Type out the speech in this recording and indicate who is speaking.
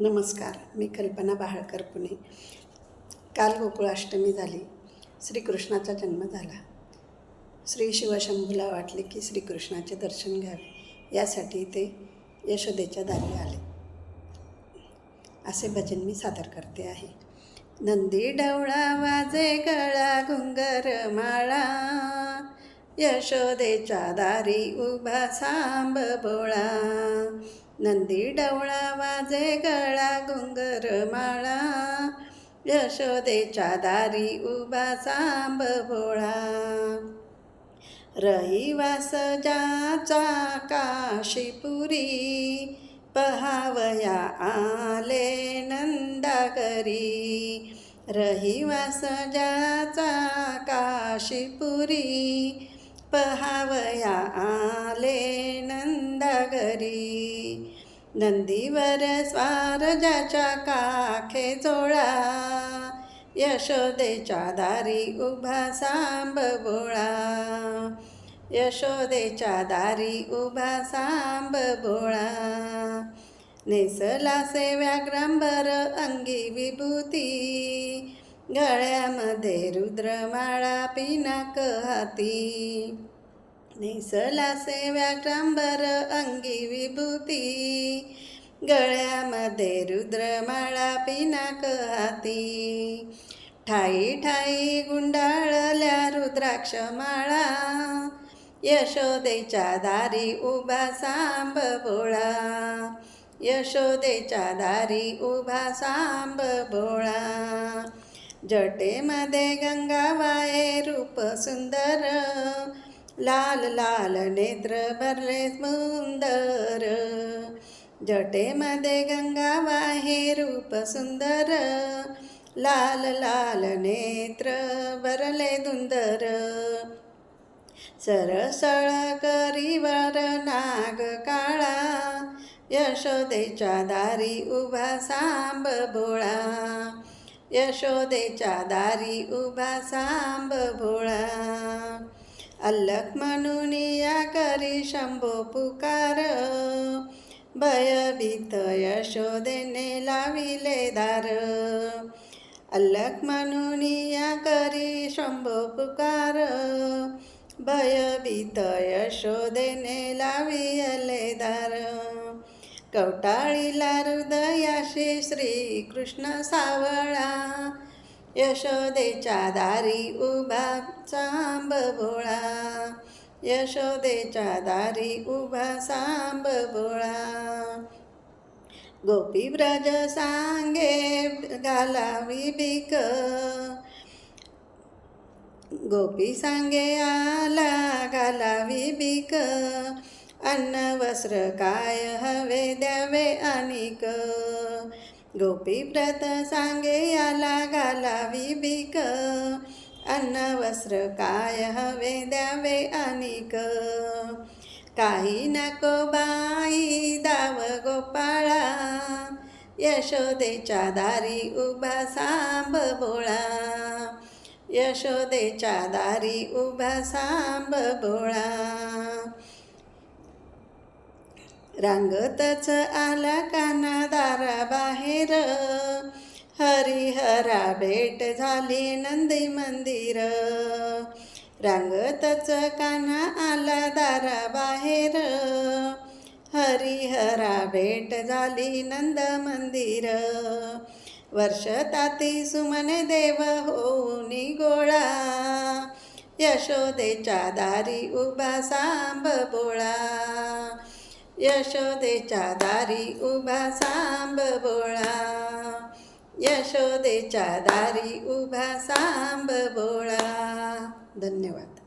Speaker 1: नमस्कार मी कल्पना बाहळकर पुणे. काल गोकुळाष्टमी झाली. श्रीकृष्णाचा जन्म झाला. श्री शिवशंभूला वाटले की श्रीकृष्णाचे दर्शन घ्यावे. यासाठी ते यशोदेच्या दारी आले. असे भजन मी सादर करते आहे. नंदी डवळा वाजे गळा घुंगर माळा. यशोदेच्या दारी उभा सांब बोळा. नंदी डवळा वाजे गळा घुंगर माळा. यशोदेच्या दारी उभा सांब भोळा. रहिवास जाचा काशीपुरी पहावया आले नंदाकरी. रहिवास जाचा काशीपुरी पहावया आले नंदागरी नंदीवर स्वार ज्याच्या काखे जोळा यशोदेच्या दारी उभा सांब बोळा. यशोदेच्या दारी उभा सांब बोळा. नेसला से अंगी विभूती. गळ्यामध्ये रुद्रमाळा पिनाक हाती. नेसला से अंगी विभूती गळ्यामध्ये रुद्रमाळा पिनाक हाती. ठाई ठाई गुंडाळल्या रुद्राक्ष माळा यशोदेच्या दारी उभा सांब बोळा. यशोदेच्या दारी उभा सांब बोळा. जटेमध्ये गंगाबाये रूप सुंदर लाल लाल नेत्र भरले सुंदर. जटेमध्ये गंगाबाहे रूप सुंदर. लाल लाल नेत्र भरले दुंदर सरसळ करीवर नाग काळा. यशोदेच्या दारी उभा सांब भोळा. यशोदेच्या दारी उभा सांब भोळा. अल्लख म्हणून या करी शंभो पुकार. भयभीत यशोदेने लाविले दार. अल्लख म्हणून या करी शंभो पुकार. भयभीत यशोदेने लाविले दार. कवटाळीला हृदयाशी श्रीकृष्ण सावळा. यशोदेच्या दारी उभा चांब भोळा यशोदेच्या दारी उभा सांब भोळा गोपी ब्रज सांगे घालावी बिक गोपी सांगे आला घालावी बिक अन्न वस्त्र काय हवे द्यावे अनिक. गोपी व्रत सांगे आला घालावी बिक अन्न वस्त्र काय हवे द्यावे अनिक. काही नको बाई दाव गोपाळा. यशोदेच्या दारी उभा सांब बोळा. यशोदेच्या दारी उभा सांब बोळा. रांगतच आला काना दारा बाहेर हरिहरा भेट झाली नंदी मंदिर. रांगतच काना आला दारा बाहेर. हरिहरा भेट झाली नंद मंदिर. वर्ष ताती सुमने देव होनी गोळा. यशोदेच्या दारी उभा सांब बोळा. यशोदेच्या दारी उभा सांब बोळा. यशोदेच्या दारी उभा सांब बोळा. धन्यवाद.